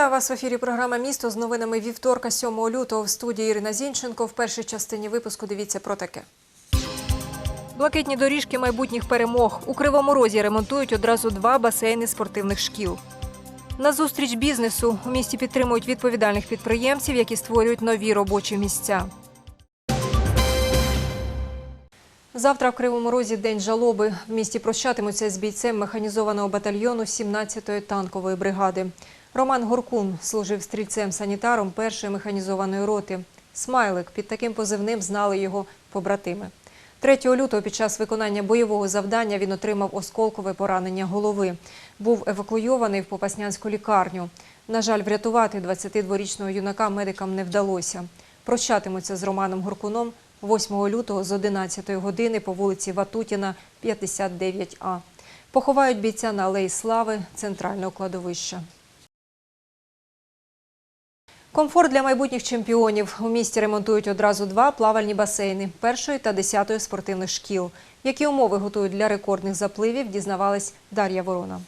Вітаю вас в ефірі. Програма Місто з новинами вівторка, 7 лютого. В студії Ірина Зінченко. В першій частині випуску дивіться про таке. Блакитні доріжки майбутніх перемог. У Кривому Розі ремонтують одразу два басейни спортивних шкіл. На зустріч бізнесу у місті підтримують відповідальних підприємців, які створюють нові робочі місця. Завтра в Кривому Розі день жалоби. В місті прощатимуться з бійцем механізованого батальйону 17-ї танкової бригади. Роман Горкун служив стрільцем-санітаром першої механізованої роти. Смайлик під таким позивним знали його побратими. 3 лютого під час виконання бойового завдання він отримав осколкове поранення голови. Був евакуйований в Попаснянську лікарню. На жаль, врятувати 22-річного юнака медикам не вдалося. Прощатимуться з Романом Горкуном 8 лютого з 11 години по вулиці Ватутіна, 59А. Поховають бійця на Алеї Слави центрального кладовища. Комфорт для майбутніх чемпіонів. У місті ремонтують одразу два плавальні басейни першої та десятої спортивних шкіл. Які умови готують для рекордних запливів, дізнавалась Дар'я Ворона.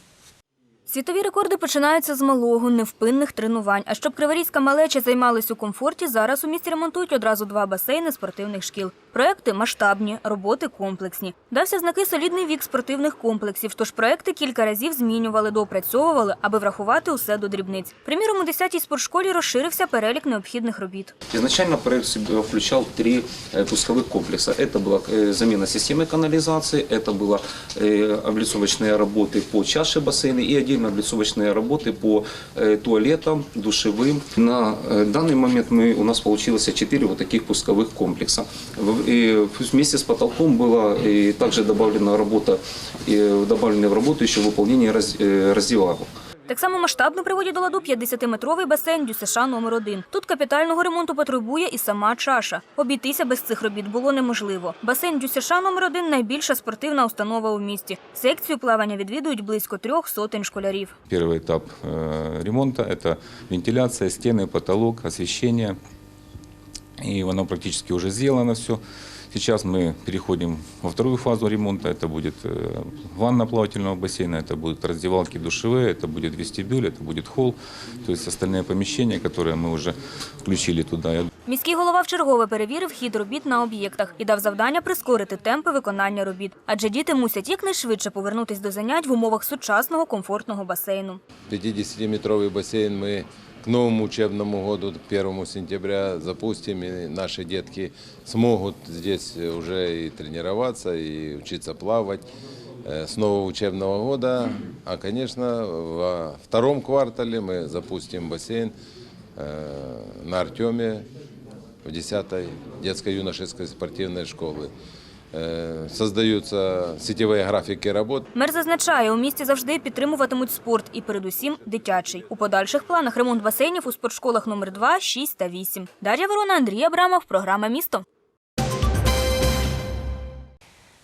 Світові рекорди починаються з малого, невпинних тренувань. А щоб криворізька малеча займалась у комфорті, зараз у місті ремонтують одразу два басейни спортивних шкіл. Проекти масштабні, роботи комплексні. Дався знаки солідний вік спортивних комплексів. Тож проекти кілька разів змінювали, доопрацьовували, аби врахувати усе до дрібниць. Приміром, у 10-й спортшколі розширився перелік необхідних робіт. Изначально проект в себя включал три э, пусковых комплекса. Это была э, замена системы канализации, это было э, облицовочные работы по чаше бассейна и отдельно облицовочные работы по э, туалетам, душевым. На э, данный момент мы, у нас получилось четыре вот таких пусковых комплекса. В- и вместе с потолком была и также добавлена работа, и добавлены в работу еще выполнение раз- э, раздевалок. Так само масштабно приводять до ладу 50-метровий басейн ДЮСШ номер 1 Тут капітального ремонту потребує і сама чаша. Обійтися без цих робіт було неможливо. Басейн ДЮСШ номер 1 найбільша спортивна установа у місті. Секцію плавання відвідують близько трьох сотень школярів. Первый этап э, ремонта – это вентиляция, стены, потолок, освещение. И оно практически уже сделано все. Сейчас мы переходим во вторую фазу ремонта. Это будет э, ванна плавательного бассейна, это будут раздевалки душевые, это будет вестибюль, это будет холл. То есть остальные помещения, которые мы уже включили туда. Міський голова вчергове перевірив хід робіт на об'єктах і дав завдання прискорити темпи виконання робіт. Адже діти мусять якнайшвидше повернутись до занять в умовах сучасного комфортного басейну. 50-метровый бассейн мы к новому учебному году, к 1 сентября, запустим, и наши детки смогут здесь уже и тренироваться, и учиться плавать э, с нового учебного года. А, конечно, во втором квартале мы запустим бассейн э, на Артеме в 10-й детско-юношеской спортивной школы. Э, Создаются сетевые графики работ. Мер зазначає, у місті завжди підтримуватимуть спорт і передусім дитячий. У подальших планах ремонт басейнів у спортшколах номер 2, 6 та 8. Дар'я Ворона, Андрій Абрамов, програма «Місто».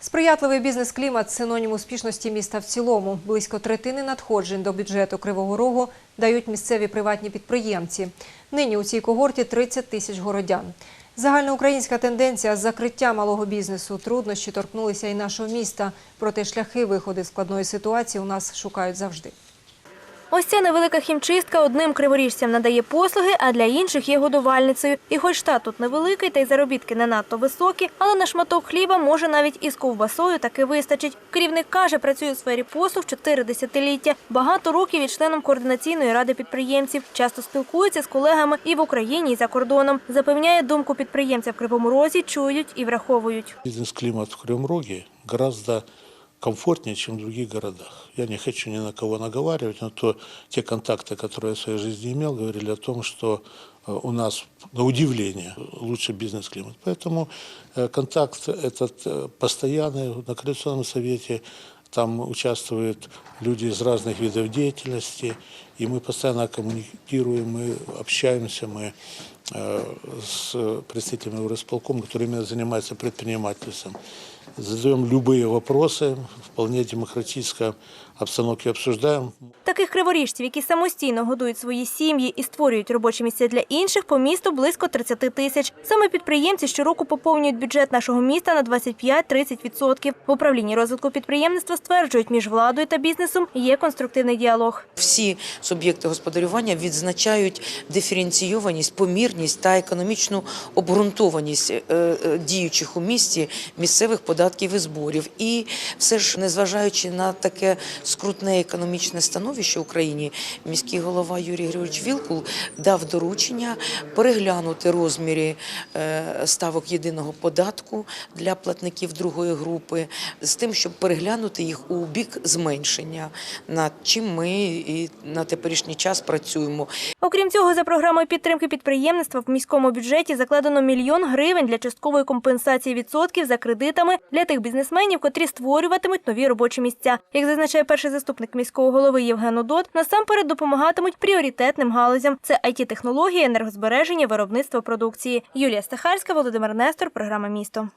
Сприятливий бізнес-клімат – синонім успішності міста в цілому. Близько третини надходжень до бюджету Кривого Рогу дають місцеві приватні підприємці. Нині у цій когорті 30 тисяч городян. Загальноукраїнська тенденція закриття малого бізнесу. Труднощі торкнулися і нашого міста. Проте шляхи виходу з складної ситуації у нас шукають завжди. Ось ця невелика хімчистка одним криворіжцям надає послуги, а для інших є годувальницею. І хоч штат тут невеликий, та й заробітки не надто високі, але на шматок хліба може навіть із ковбасою таки вистачить. Керівник каже, працює у сфері послуг чотири десятиліття. Багато років є членом координаційної ради підприємців. Часто спілкується з колегами і в Україні, і за кордоном. Запевняє, думку підприємця в Кривому Розі чують і враховують. Бизнес-климат в Кривом Роге гораздо комфортнее, чем в других городах. Я не хочу ни на кого наговаривать, но то, те контакты, которые я в своей жизни имел, говорили о том, что э, у нас, на удивление, лучше бизнес-климат. Поэтому э, контакт этот э, постоянный на Коалиционном совете, там участвуют люди из разных видов деятельности, и мы постоянно коммуницируем, мы общаемся, мы э, с представителями Уросполкома, который именно занимается предпринимательством. задаем любые вопросы, вполне демократической обстановке обсуждаем. Таких криворіжців, які самостійно годують свої сім'ї і створюють робочі місця для інших, по місту близько 30 тисяч. Саме підприємці щороку поповнюють бюджет нашого міста на 25-30%. В управлінні розвитку підприємництва стверджують, між владою та бізнесом є конструктивний діалог. Всі суб'єкти господарювання відзначають диференційованість, помірність та економічну обґрунтованість е, е, діючих у місті місцевих податків і зборів. І все ж, незважаючи на таке скрутне економічне становище в Україні, міський голова Юрій Григорович Вілкул дав доручення переглянути розміри е, ставок єдиного податку для платників другої групи з тим, щоб переглянути їх у бік зменшення, над чим ми і на теперішній час працюємо. Окрім цього, за програмою підтримки підприємництва в міському бюджеті закладено мільйон гривень для часткової компенсації відсотків за кредитами для тих бізнесменів, котрі створюватимуть нові робочі місця. Як зазначає перший заступник міського голови Євген Удот, насамперед допомагатимуть пріоритетним галузям: це it технології енергозбереження, виробництво продукції. Юлія Стахарська, Володимир Нестор, програма місто.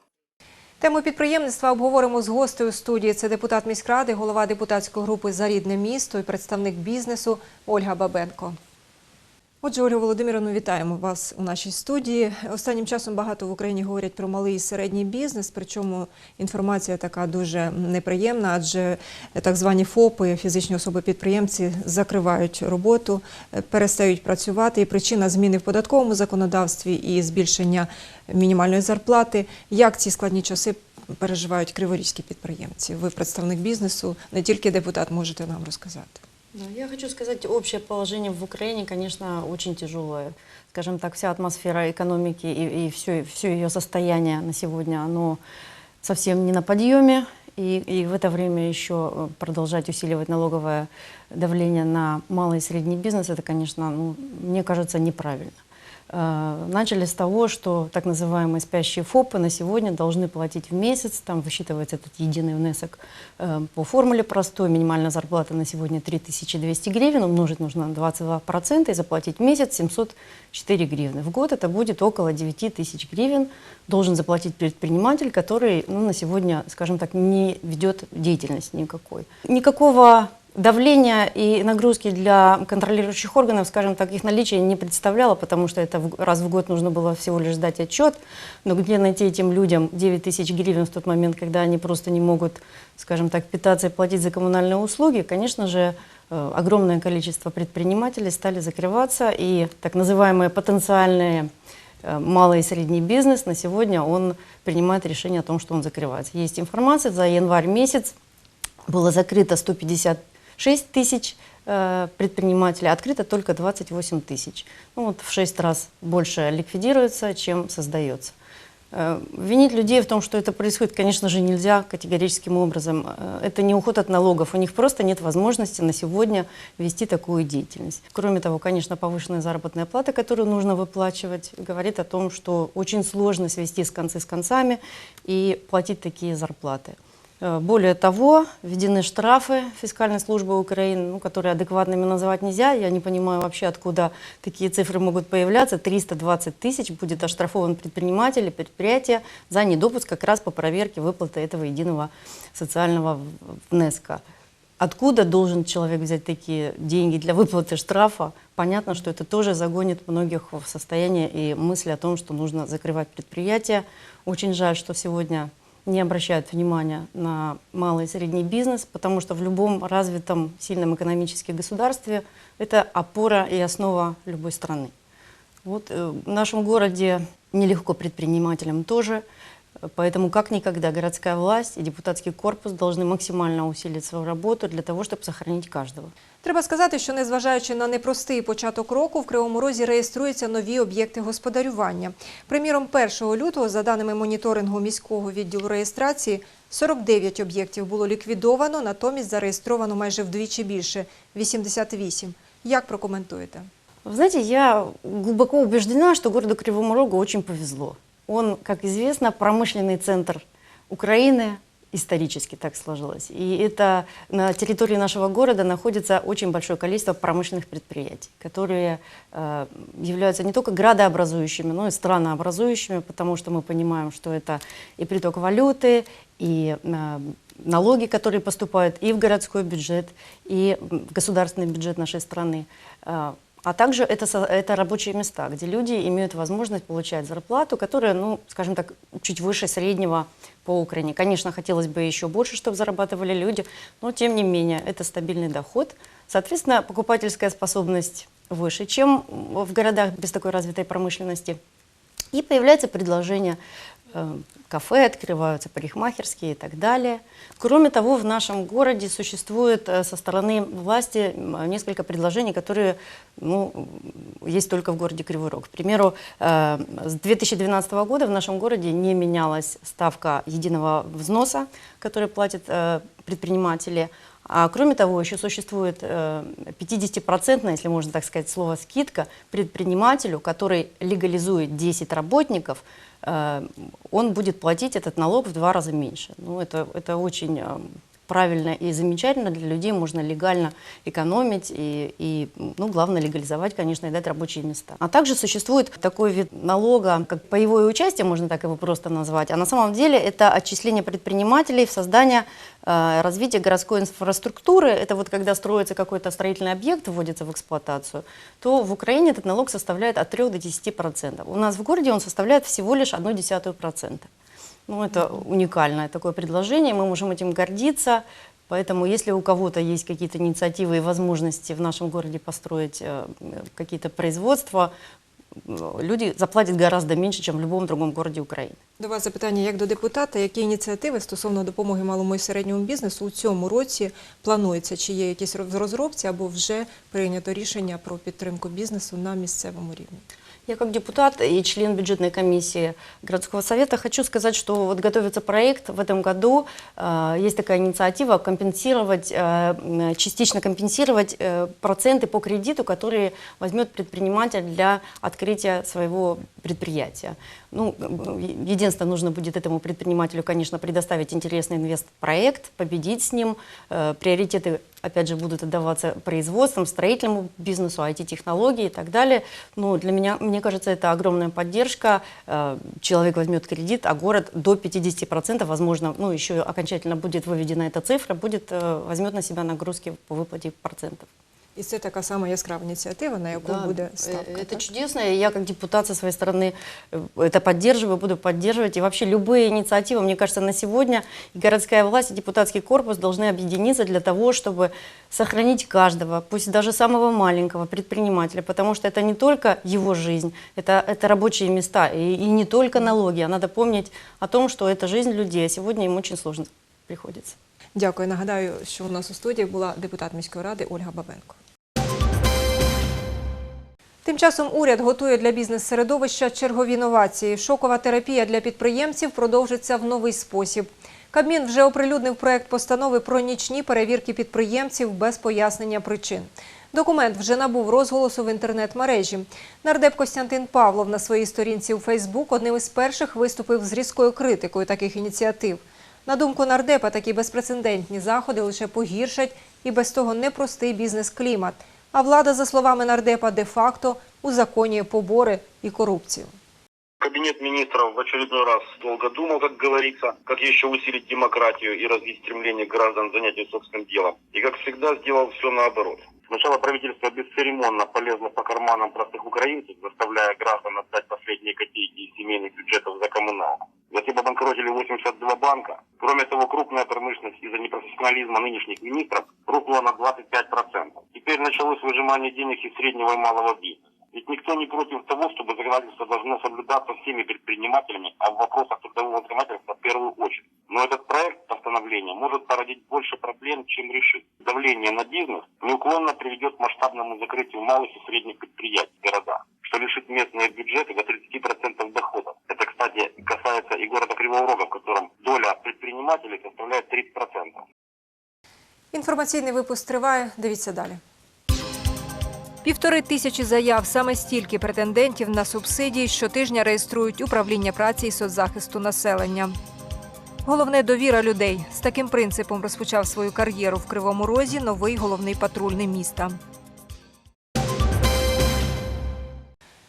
Тему підприємництва обговоримо з гостею студії. Це депутат міськради, голова депутатської групи за рідне місто і представник бізнесу Ольга Бабенко. Отже, Ольга Володимировна, вітаємо вас у нашій студії. Останнім часом багато в Україні говорять про малий і середній бізнес, причому інформація така дуже неприємна, адже так звані ФОПи, фізичні особи-підприємці, закривають роботу, перестають працювати. І причина зміни в податковому законодавстві і збільшення мінімальної зарплати. Як ці складні часи переживають криворізькі підприємці? Ви представник бізнесу, не тільки депутат, можете нам розказати. Я хочу сказать, общее положение в Украине, конечно, очень тяжелое. Скажем так, вся атмосфера экономики и, и все, все ее состояние на сегодня, оно совсем не на подъеме. И, и в это время еще продолжать усиливать налоговое давление на малый и средний бизнес, это, конечно, ну, мне кажется, неправильно. Э, Начали с того, что так называемые спящие ФОПы на сегодня должны платить в месяц, там высчитывается этот единый внесок э, по формуле простой, минимальная зарплата на сегодня 3200 гривен, умножить нужно на 22% и заплатить в месяц 704 гривны. В год это будет около 9000 гривен, должен заплатить предприниматель, который ну, на сегодня, скажем так, не ведет деятельность никакой. Никакого давления и нагрузки для контролирующих органов, скажем так, их наличие не представляло, потому что это раз в год нужно было всего лишь сдать отчет. Но где найти этим людям 9 тысяч гривен в тот момент, когда они просто не могут, скажем так, питаться и платить за коммунальные услуги, конечно же, э, огромное количество предпринимателей стали закрываться, и так называемые потенциальные э, малый и средний бизнес на сегодня он принимает решение о том, что он закрывается. Есть информация, за январь месяц было закрыто 156 тысяч э, предпринимателей, а открыто только 28 тысяч. Ну, вот в 6 раз больше ликвидируется, чем создается. Э, Винить людей в том, что это происходит, конечно же, нельзя категорическим образом. Э, Это не уход от налогов. У них просто нет возможности на сегодня вести такую деятельность. Кроме того, конечно, повышенная заработная плата, которую нужно выплачивать, говорит о том, что очень сложно свести с концы с концами и платить такие зарплаты. Э, Более того, введены штрафы фискальной службы Украины, ну, которые адекватными называть нельзя. Я не понимаю вообще, откуда такие цифры могут появляться. 320 тысяч будет оштрафован предприниматель и предприятие за недопуск как раз по проверке выплаты этого единого социального внеска. Откуда должен человек взять такие деньги для выплаты штрафа? Понятно, что это тоже загонит многих в состояние и мысль о том, что нужно закрывать предприятия. Очень жаль, что сегодня не обращают внимания на малый и средний бизнес, потому что в любом развитом, сильном экономически государстве это опора и основа любой страны. Вот э, в нашем городе нелегко предпринимателям тоже, э, поэтому как никогда городская власть и депутатский корпус должны максимально усилить свою работу для того, чтобы сохранить каждого. Треба сказати, що незважаючи на непростий початок року, в Кривому Розі реєструються нові об'єкти господарювання. Приміром, 1 лютого, за даними моніторингу міського відділу реєстрації, 49 об'єктів було ліквідовано, натомість зареєстровано майже вдвічі більше 88. Як прокоментуєте? Вы знаете, я глубоко убеждена, что городу Кривому Рогу очень повезло. Он, как известно, промышленный центр Украины, исторически так сложилось. И это на территории нашего города находится очень большое количество промышленных предприятий, которые э, являются не только градообразующими, но и странообразующими, потому что мы понимаем, что это и приток валюты, и э, налоги, которые поступают и в городской бюджет, и в государственный бюджет нашей страны. Э, а также это, это рабочие места, где люди имеют возможность получать зарплату, которая, ну, скажем так, чуть выше среднего по Украине. Конечно, хотелось бы еще больше, чтобы зарабатывали люди, но тем не менее это стабильный доход. Соответственно, покупательская способность выше, чем в городах без такой развитой промышленности. И появляется предложение, кафе открываются, парикмахерские и так далее. Кроме того, в нашем городе существует э, со стороны власти несколько предложений, которые ну, есть только в городе Кривой Рог. К примеру, э, с 2012 года в нашем городе не менялась ставка единого взноса, который платят э, предприниматели. А кроме того, еще существует э, 50%, если можно так сказать, слово скидка предпринимателю, который легализует 10 работников, э, он будет платить этот налог в два раза меньше. Ну, это, это очень э, правильно и замечательно для людей, можно легально экономить и, и, ну, главное, легализовать, конечно, и дать рабочие места. А также существует такой вид налога, как паевое участие, можно так его просто назвать, а на самом деле это отчисление предпринимателей в создание э, развитие городской инфраструктуры, это вот когда строится какой-то строительный объект, вводится в эксплуатацию, то в Украине этот налог составляет от 3 до 10%. У нас в городе он составляет всего лишь 0,1%. Ну, это уникальное такое предложение, мы можем этим гордиться. Поэтому, если у кого-то есть какие-то инициативы и возможности в нашем городе построить э, какие-то производства, э, люди заплатят гораздо меньше, чем в любом другом городе Украины. До вас запитання як до депутата, які ініціативи стосовно допомоги малому і середньому бізнесу у цьому році планується? Чи є якісь роз- розробці або вже прийнято рішення про підтримку бізнесу на місцевому рівні? Я как депутат и член бюджетной комиссии городского совета хочу сказать, что вот готовится проект в этом году. э, Есть такая инициатива компенсировать, э, м, частично компенсировать э, проценты по кредиту, которые возьмет предприниматель для открытия своего предприятия. Ну, единственное, нужно будет этому предпринимателю, конечно, предоставить интересный инвестпроект, победить с ним. Э, Приоритеты, опять же, будут отдаваться производствам, строительному бизнесу, IT-технологии и так далее. Но для меня, мне кажется, это огромная поддержка. Э, Человек возьмет кредит, а город до 50%, возможно, ну, еще окончательно будет выведена эта цифра, будет, э, возьмет на себя нагрузки по выплате процентов. І це така сама яскрава ініціатива, на яку Да, буде э, ставка. Это так? чудесно, и я как депутат со своей стороны э, это поддерживаю, буду поддерживать. И вообще любые инициативы, мне кажется, на сегодня и городская власть, и депутатский корпус должны объединиться для того, чтобы сохранить каждого, пусть даже самого маленького предпринимателя, потому что это не только его жизнь, это, это рабочие места, и, и не только налоги, а надо помнить о том, что это жизнь людей, а сегодня им очень сложно приходится. Дякую. Нагадаю, що у нас у студії була депутат міської ради Ольга Бабенко. Тим часом уряд готує для бізнес-середовища чергові новації. Шокова терапія для підприємців продовжиться в новий спосіб. Кабмін вже оприлюднив проект постанови про нічні перевірки підприємців без пояснення причин. Документ вже набув розголосу в інтернет-мережі. Нардеп Костянтин Павлов на своїй сторінці у Фейсбук одним із перших виступив з різкою критикою таких ініціатив. На думку нардепа, такі безпрецедентні заходи лише погіршать і без того непростий бізнес-клімат. А влада, за словами нардепа, де-факто узаконює побори і корупцію. Кабинет министров в очередной раз долго думал, как говорится, как еще усилить демократию и развить стремление граждан к занятию собственным делом. И, как всегда, сделал все наоборот. Сначала правительство бесцеремонно полезло по карманам простых украинцев, заставляя граждан отдать последние копейки из семейных бюджетов за коммуналку. Затем обанкротили 82 банка. Кроме того, крупная промышленность из-за непрофессионализма нынешних министров рухнула на 25%. Теперь началось выжимание денег из среднего и малого бизнеса. Ведь никто не против того, чтобы законодательство должно соблюдаться всеми предпринимателями, а в вопросах трудового законодательства в первую очередь. Но этот проект может породить больше проблем, чем решит. Давление на бизнес неуклонно приведет к масштабному закрытию малых и средних предприятий в городах, что лишит местные бюджеты до 30% доходов. Это, кстати, касается и города Кривого Рога, в котором доля предпринимателей составляет 30%. Інформаційний випуск триває. Дивіться далі. Півтори тисячі заяв саме стільки претендентів на субсидії щотижня реєструють управління праці і соцзахисту населення. Головне довіра людей. З таким принципом розпочав свою кар'єру в Кривому Розі новий головний патрульний міста.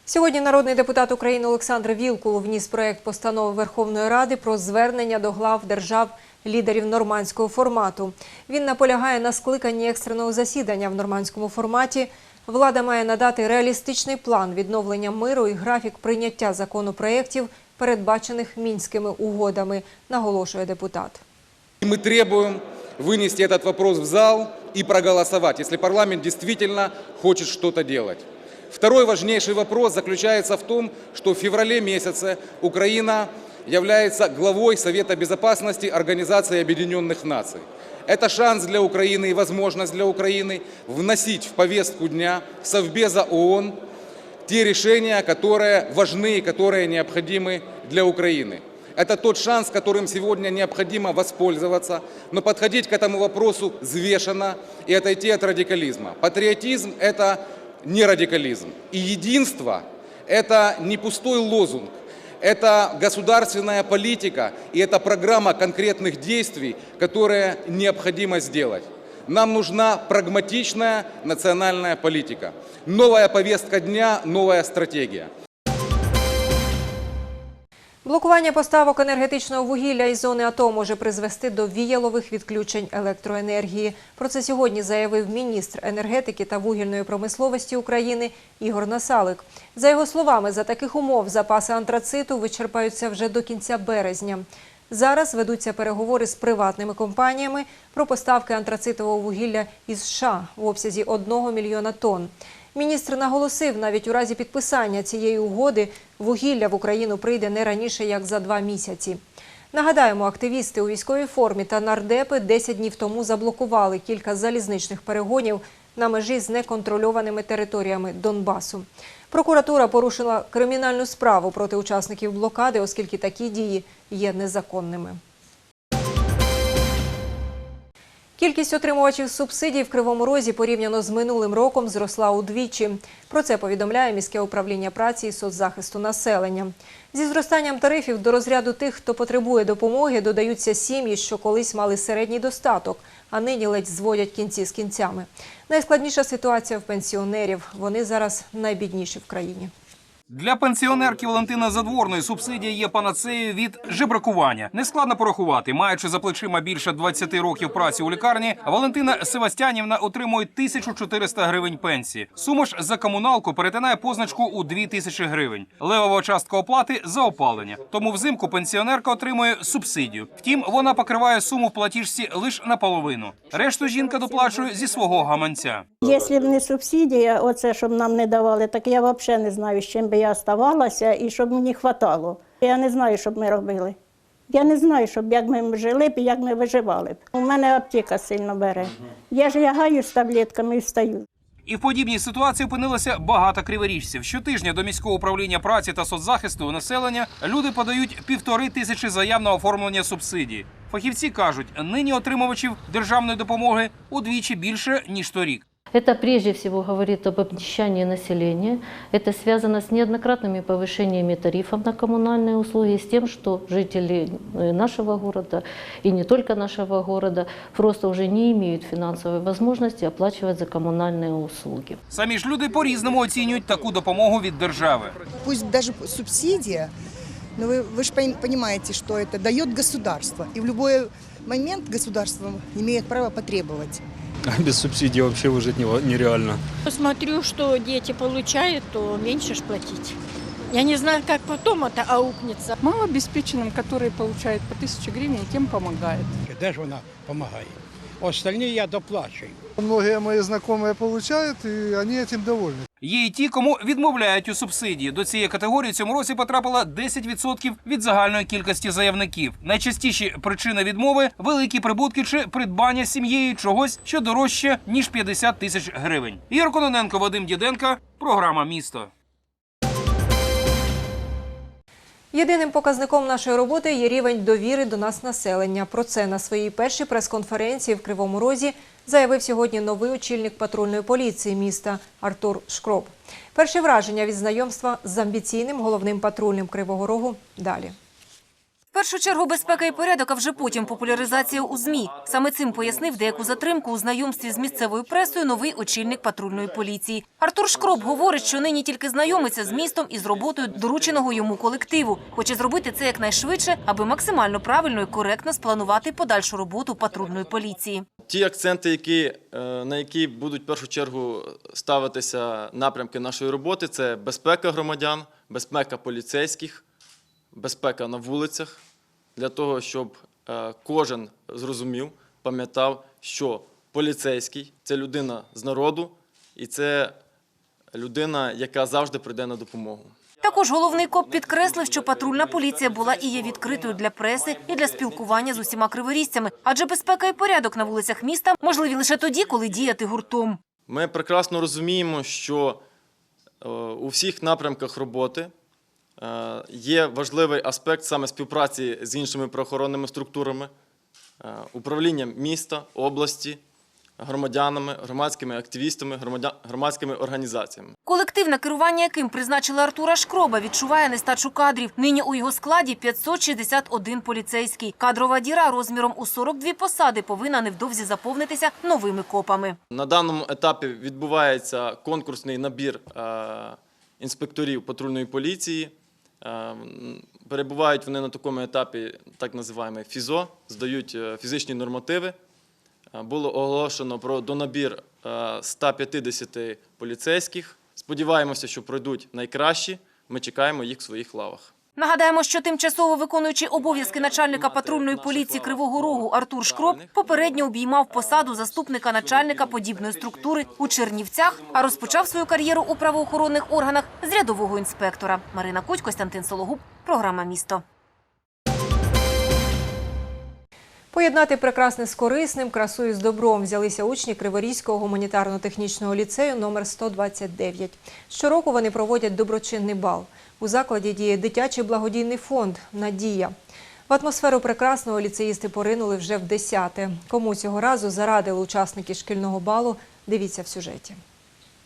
Сьогодні народний депутат України Олександр Вілкул вніс проект постанови Верховної Ради про звернення до глав держав лідерів нормандського формату. Він наполягає на скликанні екстреного засідання в нормандському форматі. Влада має надати реалістичний план відновлення миру і графік прийняття законопроєктів, передбачених мінськими угодами, наголошує депутат. И мы требуем вынести этот вопрос в зал и проголосовать, если парламент действительно хочет что-то делать. Второй важнейший вопрос заключается в том, что в феврале месяце Украина является главой Совета Безопасности Организации Объединенных Наций. Это шанс для Украины и возможность для Украины вносить в повестку дня Совбеза ООН те решения, которые важны и которые необходимы для Украины. Это тот шанс, которым сегодня необходимо воспользоваться, но подходить к этому вопросу взвешенно и отойти от радикализма. Патриотизм – это не радикализм. И единство – это не пустой лозунг, это государственная политика и это программа конкретных действий, которые необходимо сделать. Нам нужна прагматичная национальная политика. Новая повестка дня, новая стратегия. Блокування поставок енергетичного вугілля із зони АТО може призвести до віялових відключень електроенергії. Про це сьогодні заявив міністр енергетики та вугільної промисловості України Ігор Насалик. За його словами, за таких умов запаси антрациту вичерпаються вже до кінця березня. Зараз ведуться переговори з приватними компаніями про поставки антрацитового вугілля із США в обсязі 1 мільйона тонн. Міністр наголосив, навіть у разі підписання цієї угоди вугілля в Україну прийде не раніше, як за два місяці. Нагадаємо, активісти у військовій формі та нардепи 10 днів тому заблокували кілька залізничних перегонів на межі з неконтрольованими територіями Донбасу. Прокуратура порушила кримінальну справу проти учасників блокади, оскільки такі дії є незаконними. Кількість отримувачів субсидій в Кривому Розі порівняно з минулим роком зросла удвічі. Про це повідомляє міське управління праці і соцзахисту населення. Зі зростанням тарифів до розряду тих, хто потребує допомоги, додаються сім'ї, що колись мали середній достаток, а нині ледь зводять кінці з кінцями. Найскладніша ситуація в пенсіонерів. Вони зараз найбідніші в країні. Для пенсіонерки Валентини Задворної субсидія є панацеєю від жебракування. Нескладно порахувати. Маючи за плечима більше 20 років праці у лікарні, Валентина Севастянівна отримує 1400 гривень пенсії. Сума ж за комуналку перетинає позначку у 2000 гривень. Левова частка оплати за опалення. Тому взимку пенсіонерка отримує субсидію. Втім, вона покриває суму в платіжці лише наполовину. Решту жінка доплачує зі свого гаманця. Якщо б не субсидія, оце щоб нам не давали, так я взагалі не знаю, з чим би я оставалася і щоб мені хватало. Я не знаю, що б ми робили. Я не знаю, щоб як ми жили б і як ми виживали б. У мене аптека сильно бере. Я ж лягаю з таблетками і встаю. І в подібній ситуації опинилося багато криворіжців. Щотижня до міського управління праці та соцзахисту населення люди подають півтори тисячі заяв на оформлення субсидії. Фахівці кажуть, нині отримувачів державної допомоги удвічі більше ніж торік. Это прежде всего говорит об обнищании населения. Это связано с неоднократными повышениями тарифов на коммунальные услуги, с тем, что жители э, нашего города и не только нашего города просто уже не имеют финансовой возможности оплачивать за коммунальные услуги. Самі ж люди по-різному оцінюють таку допомогу від держави. Пусть даже субсидия, но вы, вы же понимаете, что это дает государство. И в любой момент государство имеет право потребовать. А без субсидий вообще выжить нево- нереально. Смотрю, что дети получают, то меньше ж платить. Я не знаю, как потом это аукнется. Малообеспеченным, которые получают по 1000 гривен, тем помогает. Де ж вона допомагає? Остальні я доплачую. Многие мои знакомые получают, и они этим довольны. Є і ті, кому відмовляють у субсидії. До цієї категорії цьому році потрапило 10% від загальної кількості заявників. Найчастіші причини відмови великі прибутки чи придбання сім'єю чогось, що дорожче ніж 50 тисяч гривень. Ігор Кононенко, Вадим Діденко, програма Місто. Єдиним показником нашої роботи є рівень довіри до нас населення. Про це на своїй першій прес-конференції в Кривому Розі заявив сьогодні новий очільник патрульної поліції міста Артур Шкроб. Перші враження від знайомства з амбіційним головним патрульним Кривого Рогу далі. Першу чергу безпека і порядок, а вже потім популяризація у ЗМІ. Саме цим пояснив деяку затримку у знайомстві з місцевою пресою новий очільник патрульної поліції. Артур Шкроп говорить, що нині тільки знайомиться з містом і з роботою дорученого йому колективу. Хоче зробити це якнайшвидше, аби максимально правильно і коректно спланувати подальшу роботу патрульної поліції. Ті акценти, які, е, на які будуть в першу чергу ставитися напрямки нашої роботи, це безпека громадян, безпека поліцейських, безпека на вулицях, для того, щоб е, кожен зрозумів, пам'ятав, що поліцейський це людина з народу, і це людина, яка завжди прийде на допомогу. Також головний коп підкреслив, що патрульна поліція була і є відкритою для преси і для спілкування з усіма криворізцями, адже безпека і порядок на вулицях міста можливі лише тоді, коли діяти гуртом. Ми прекрасно розуміємо, що е, у всіх напрямках роботи є важливий аспект саме співпраці з іншими правоохоронними структурами, е, управлінням міста, області, громадянами, громадськими активістами, громадськими організаціями. Колектив, на керування яким призначили Артура Шкроба, відчуває нестачу кадрів. Нині у його складі 561 поліцейський. Кадрова діра розміром у 42 посади повинна невдовзі заповнитися новими копами. На даному етапі відбувається конкурсний набір е, інспекторів патрульної поліції. Е, м, Перебувають вони на такому етапі, так називаємо ФІЗО, здають е, фізичні нормативи. Е, Було оголошено про донабір е, 150 поліцейських. Сподіваємося, що пройдуть найкращі. Ми чекаємо їх в своїх лавах. Нагадаємо, що тимчасово виконуючий обов'язки начальника патрульної поліції Кривого Рогу Артур Шкроп попередньо обіймав посаду заступника начальника подібної структури у Чернівцях, а розпочав свою кар'єру у правоохоронних органах з рядового інспектора. Марина Куть, Костянтин Сологуб, програма «Місто». Поєднати прекрасне з корисним, красу із добром взялися учні Криворізького гуманітарно-технічного ліцею номер 129. Щороку вони проводять доброчинний бал. У закладі діє дитячий благодійний фонд Надія. В атмосферу прекрасного ліцеїсти поринули вже в десяте. Кому цього разу зарадили учасники шкільного балу? Дивіться в сюжеті.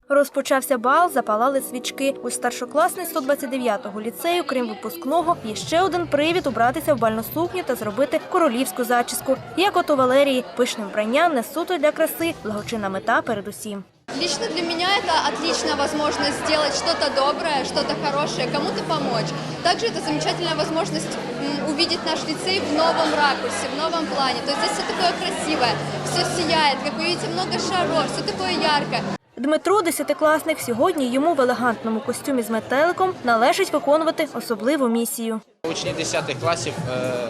Розпочався бал, запалали свічки. У старшокласний 129-го ліцею, крім випускного, є ще один привід убратися в бальну сукню та зробити королівську зачіску. Як от у Валерії, пишне вбрання не суто для краси, благочинна мета передусім. Лично для меня это отличная возможность сделать что-то доброе, что-то хорошее, кому-то помочь. Также это замечательная возможность м, увидеть наш лицей в новом ракурсе, в новом плане. То есть здесь все такое красивое, все сияет, как вы видите, много шаров, все такое яркое. Дмитро, десятикласник, сьогодні йому в елегантному костюмі з метеликом належить виконувати особливу місію. Учні 10 класів е,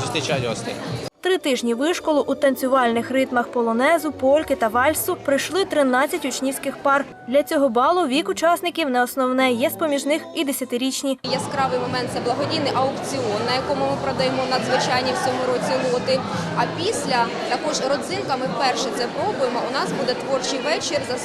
зустрічають гостей. Три тижні вишколу у танцювальних ритмах полонезу, польки та вальсу прийшли 13 учнівських пар. Для цього балу вік учасників не основне, є з-поміж них і десятирічні. Яскравий момент це благодійний аукціон, на якому ми продаємо надзвичайні в цьому році лоти. А після також родзинками вперше це пробуємо. У нас буде творчий вечір е,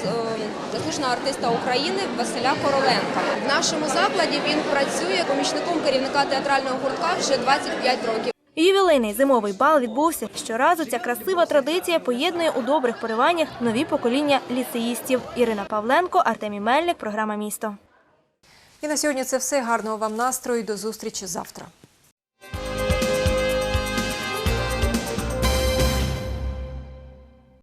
заслуженого артиста України Василя Короленка. В нашому закладі він працює помічником керівника театрального гуртка вже 25 років. Ювілейний зимовий бал відбувся. Щоразу ця красива традиція поєднує у добрих пориваннях нові покоління ліцеїстів. Ірина Павленко, Артемій Мельник, програма Місто. І на сьогодні це все. Гарного вам настрою. До зустрічі завтра.